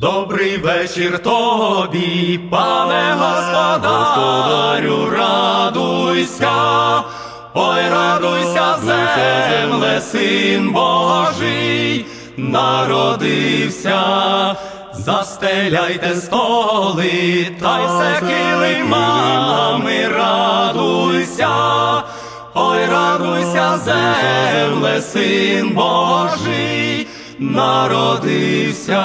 Добрий вечір тобі, пане господарю, радуйся, ой, радуйся, земле, син Божий, народився, застеляйте столи, та й все килимами, радуйся, ой, радуйся, земле, син Божий, народився.